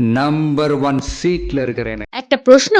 Number one একটা প্রশ্ন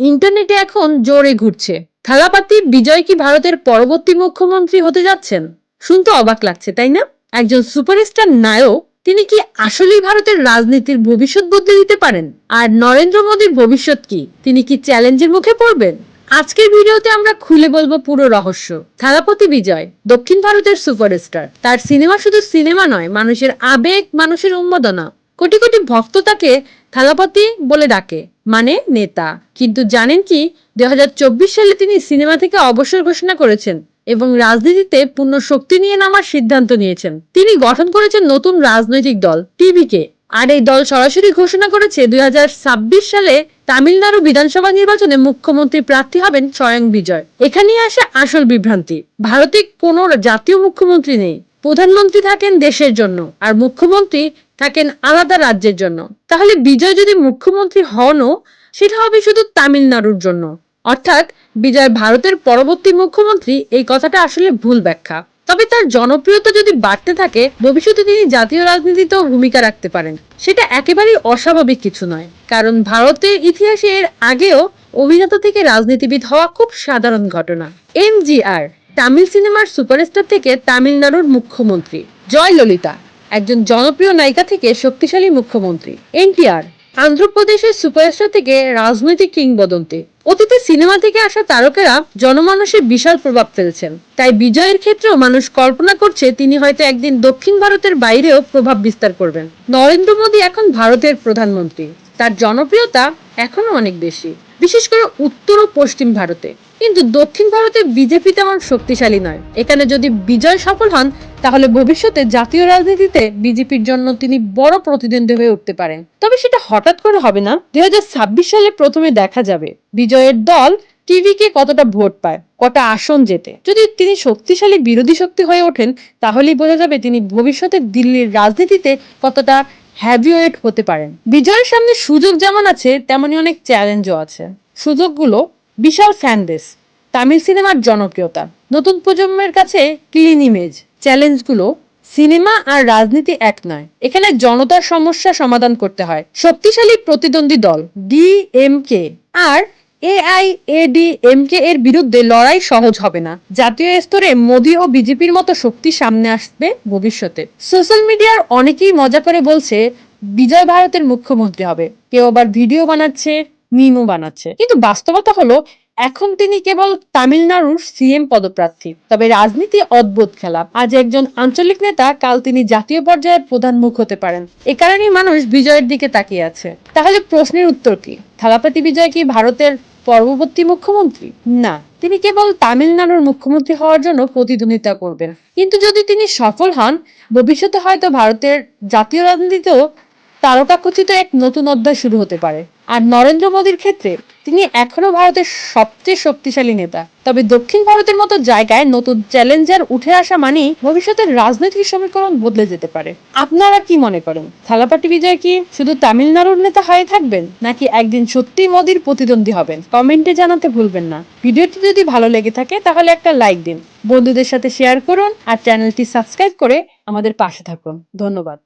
ইন্টারনেটে এখন জোরে ঘুরছে। থালাপাতি বিজয় কি ভারতের পরবর্তী মুখ্যমন্ত্রী হতে যাচ্ছেন? শুনতে অবাক লাগছে, তাই না? একজন সুপারস্টার নায়ক, তিনি কি আসলেই ভারতের রাজনীতির ভবিষ্যৎ বদলে দিতে পারেন? আর নরেন্দ্র মোদীর ভবিষ্যৎ কি? তিনি কি চ্যালেঞ্জের মুখে পড়বেন? আজকের ভিডিওতে আমরা খুলে বলব পুরো রহস্য। থালাপতি বিজয়, দক্ষিণ ভারতের সুপারস্টার। তার সিনেমা শুধু সিনেমা নয়, মানুষের আবেগ, মানুষের উন্মাদনা। কোটি কোটি ভক্ত তাকে থালাপতি বলে ডাকে মানে নেতা। কিন্তু জানেন কি দুই সালে তিনি সিনেমা থেকে অবসর ঘোষণা করেছেন এবং রাজনীতিতে পূর্ণ শক্তি নিয়ে নামার সিদ্ধান্ত নিয়েছেন। তিনি গঠন করেছেন নতুন রাজনৈতিক দল, টিভিকে। আর এই দল সরাসরি ঘোষণা করেছে দুই হাজার ছাব্বিশ সালে তামিলনাড়ু বিধানসভা নির্বাচনে মুখ্যমন্ত্রী প্রার্থী হবেন স্বয়ং বিজয়। এখানেই আসে আসল বিভ্রান্তি। ভারতে কোনো জাতীয় মুখ্যমন্ত্রী নেই। প্রধানমন্ত্রী থাকেন দেশের জন্য। আর মুখ্যমন্ত্রী থাকেন আলাদা রাজ্যের জন্য। তাহলে বিজয় যদি মুখ্যমন্ত্রী হনও, সেটা হবে শুধু তামিলনাড়ুর জন্য। অর্থাৎ বিজয় ভারতের পরবর্তী মুখ্যমন্ত্রী, এই কথাটা আসলে ভুল ব্যাখ্যা। তবে তার জনপ্রিয়তা যদি বাড়তে থাকে, ভবিষ্যতে তিনি জাতীয় রাজনীতিতেও ভূমিকা রাখতে পারেন। সেটা একেবারেই অস্বাভাবিক কিছু নয়। কারণ ভারতের ইতিহাসে এর আগেও অভিনেতা থেকে রাজনীতিবিদ হওয়া খুব সাধারণ ঘটনা। এমজিআর তামিল সিনেমার সুপারস্টার থেকে তামিলনাড়ুর মুখ্যমন্ত্রী। জয় ললিতা। একজন জনপ্রিয় নায়িকা থেকে শক্তিশালী মুখ্যমন্ত্রী। এনটিআর, আন্ধ্রপ্রদেশের সুপারস্টার থেকে রাজনৈতিক কিংবদন্তি। অতীতে সিনেমা থেকে আসা তারকেরা জনমানসে বিশাল প্রভাব ফেলছেন। তাই বিজয়ের ক্ষেত্রেও মানুষ কল্পনা করছে তিনি হয়তো একদিন দক্ষিণ ভারতের বাইরেও প্রভাব বিস্তার করবেন। নরেন্দ্র মোদী এখন ভারতের প্রধানমন্ত্রী। তার জনপ্রিয়তা এখনও অনেক বেশি। বিশেষ করে উত্তর ও পশ্চিম ভারতে। কিন্তু দক্ষিণ ভারতে বিজেপি তেমন শক্তিশালী নয়। এখানে যদি বিজয় সফল হন তাহলে ভবিষ্যতে জাতীয় রাজনীতিতে বিজেপির জন্য তিনি বড় প্রতিদ্বন্দ্বী হয়ে উঠতে পারেন। তবে সেটা হঠাৎ করে হবে না। দুই হাজার ছাব্বিশ সালে প্রথমে দেখা যাবে বিজয়ের দল টিভিকে কতটা ভোট পায়, কটা আসন জেতে। যদি তিনি শক্তিশালী বিরোধী শক্তি হয়ে ওঠেন, তাহলেই বোঝা যাবে তিনি ভবিষ্যতে দিল্লির রাজনীতিতে কতটা হ্যাভিওয়েট হতে পারেন। বিজয়ের সামনে সুযোগ যেমন আছে তেমনই অনেক চ্যালেঞ্জও আছে। সুযোগগুলো বিশাল ফ্যান বেস, তামিল সিনেমার জনপ্রিয়তা। নতুন প্রজন্মের কাছে ক্লিন ইমেজ। চ্যালেঞ্জগুলো সিনেমা আর রাজনীতি এক নয়। এখানে জনতার সমস্যা সমাধান করতে হয়। শক্তিশালী প্রতিদ্বন্দ্বী দল, ডিএমকে। আর এআইএডিএমকে এর বিরুদ্ধে লড়াই সহজ হবে না। জাতীয় স্তরে মোদী ও বিজেপির মতো শক্তি সামনে আসবে ভবিষ্যতে। সোশ্যাল মিডিয়ার অনেকেই মজা করে বলছে, বিজয় ভারতের মুখ্যমন্ত্রী হবে। কেউ আবার ভিডিও বানাচ্ছে, মিমও বানাচ্ছে। কিন্তু বাস্তবতা হলো এখন তিনি কেবল তামিলনাড়ুর সিএম পদপ্রার্থী। তবে রাজনীতি অদ্ভুত খেলা। আজ একজন আঞ্চলিক নেতা, কাল তিনি জাতীয় পর্যায়ে প্রধান মুখ হতে পারেন। এ কারণেই মানুষ বিজয়ের দিকে তাকিয়ে আছে। তাহলে প্রশ্নের উত্তর কি? থালাপাতি বিজয় কি ভারতের পরবর্তী মুখ্যমন্ত্রী? না। তিনি কেবল তামিলনাড়ুর মুখ্যমন্ত্রী হওয়ার জন্য প্রতিদ্বন্দ্বিতা করবেন। কিন্তু যদি তিনি সফল হন, ভবিষ্যতে হয়তো ভারতের জাতীয় রাজনীতিতেও তারকাখচিত এক নতুন অধ্যায় শুরু হতে পারে। আর নরেন্দ্র মোদীর ক্ষেত্রে তিনি এখনও ভারতের সবচেয়ে শক্তিশালী নেতা। তবে দক্ষিণ ভারতের মতো জায়গায় নতুন চ্যালেঞ্জার উঠে আসা মানেই ভবিষ্যতের রাজনৈতিক সমীকরণ বদলে যেতে পারে। আপনারা কি মনে করেন? থালাপাটি বিজয় কি শুধু তামিলনাড়ুর নেতা হয়ে থাকবেন, নাকি একদিন সত্যি মোদীর প্রতিদ্বন্দ্বী হবেন? কমেন্টে জানাতে ভুলবেন না। ভিডিওটি যদি ভালো লেগে থাকে, তাহলে একটা লাইক দিন। বন্ধুদের সাথে শেয়ার করুন আর চ্যানেলটি সাবস্ক্রাইব করে আমাদের পাশে থাকুন। ধন্যবাদ।